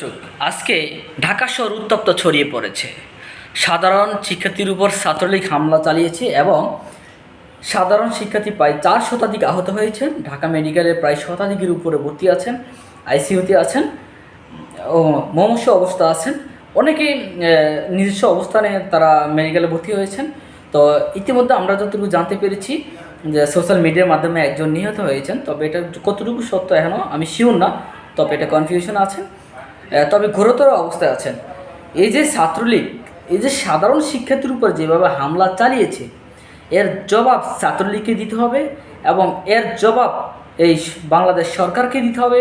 দর্শক, আজকে ঢাকা শহর উত্তপ্ত ছড়িয়ে পড়েছে। সাধারণ শিক্ষার্থীর উপর ছাত্রলীগ হামলা চালিয়েছে এবং সাধারণ শিক্ষার্থী প্রায় চার শতাধিক আহত হয়েছেন ঢাকা মেডিকেলের প্রায় শতাধিকের উপরে ভর্তি আছেন আইসিইউতে আছেন ও মমস্য অবস্থা আছেন। অনেকেই নিজস্ব অবস্থানে তারা মেডিকেলে ভর্তি হয়েছেন। তো ইতিমধ্যে আমরা যতটুকু জানতে পেরেছি যে সোশ্যাল মিডিয়ার মাধ্যমে একজন নিহত হয়েছেন তবে এটা কতটুকু সত্য এখনও আমি শিওর না তবে এটা কনফিউশন আহ, তবে ঘোরতর অবস্থায় আছেন। এই যে ছাত্রলীগ, এই যে সাধারণ শিক্ষার্থীর উপর যেভাবে হামলা চালিয়েছে, এর জবাব ছাত্রলীগকে দিতে হবে এবং এর জবাব এই বাংলাদেশ সরকারকে দিতে হবে।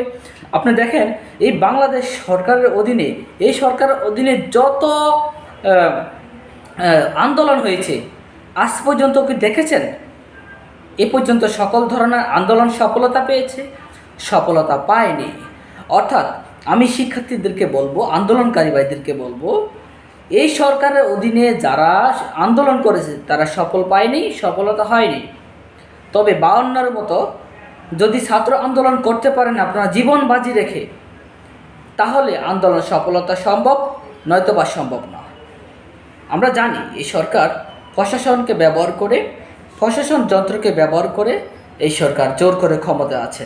আপনি দেখেন, এই বাংলাদেশ সরকারের অধীনে, এই সরকারের অধীনে যত আন্দোলন হয়েছে, আজ পর্যন্ত কি দেখেছেন? এ পর্যন্ত সকল ধরনের আন্দোলন সফলতা পেয়েছে, সফলতা পায়নি। অর্থাৎ আমি শিক্ষার্থীদেরকে বলব, আন্দোলনকারী ভাইদেরকে বলব, এই সরকারের অধীনে যারা আন্দোলন করেছে, তারা সফল পায়নি, সফলতা হয়নি। তবে বাউন্নর মতো যদি ছাত্র আন্দোলন করতে পারেন, আপনারা জীবন বাজি রেখে, তাহলে আন্দোলন সফলতা সম্ভব, নয়তো বা সম্ভব না। আমরা জানি এই সরকার প্রশাসনকে ব্যবহার করে, প্রশাসন যন্ত্রকে ব্যবহার করে এই সরকার জোর করে ক্ষমতা আছে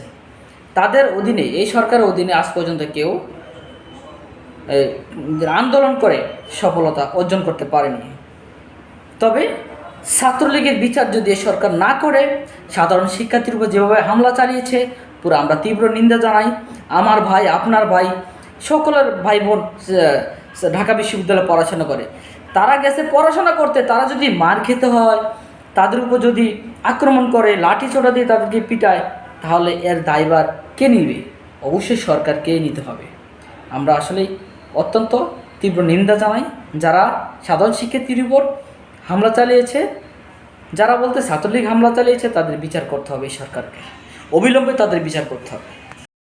তাদের অধীনে, এই সরকারের অধীনে আজ পর্যন্ত কেউ আন্দোলন করে সফলতা অর্জন করতে পারেনি। তবে ছাত্রলীগের বিচার যদি এ সরকার না করে, সাধারণ শিক্ষার্থীর উপর যেভাবে হামলা চালিয়েছে, পুরো আমরা তীব্র নিন্দা জানাই। আমার ভাই, আপনার ভাই, সকলের ভাই বোন ঢাকা বিশ্ববিদ্যালয়ে পড়াশোনা করে। তারা গেছে পড়াশোনা করতে, তারা যদি মার খেতে হয়, তাদের উপর যদি আক্রমণ করে, লাঠি ছোটা দিয়ে তাদেরকে পিটায় তাহলে এর দায়ভার কে নিবে? অবশ্যই সরকারকেই নিতে হবে। আমরা আসলে অত্যন্ত তীব্র নিন্দা জানাই যারা সাধারণ শিক্ষার্থীর উপর হামলা চালিয়েছে, যারা বলতে ছাত্রলীগ হামলা চালিয়েছে, তাদের বিচার করতে হবে সরকারকে। অবিলম্বে তাদের বিচার করতে হবে।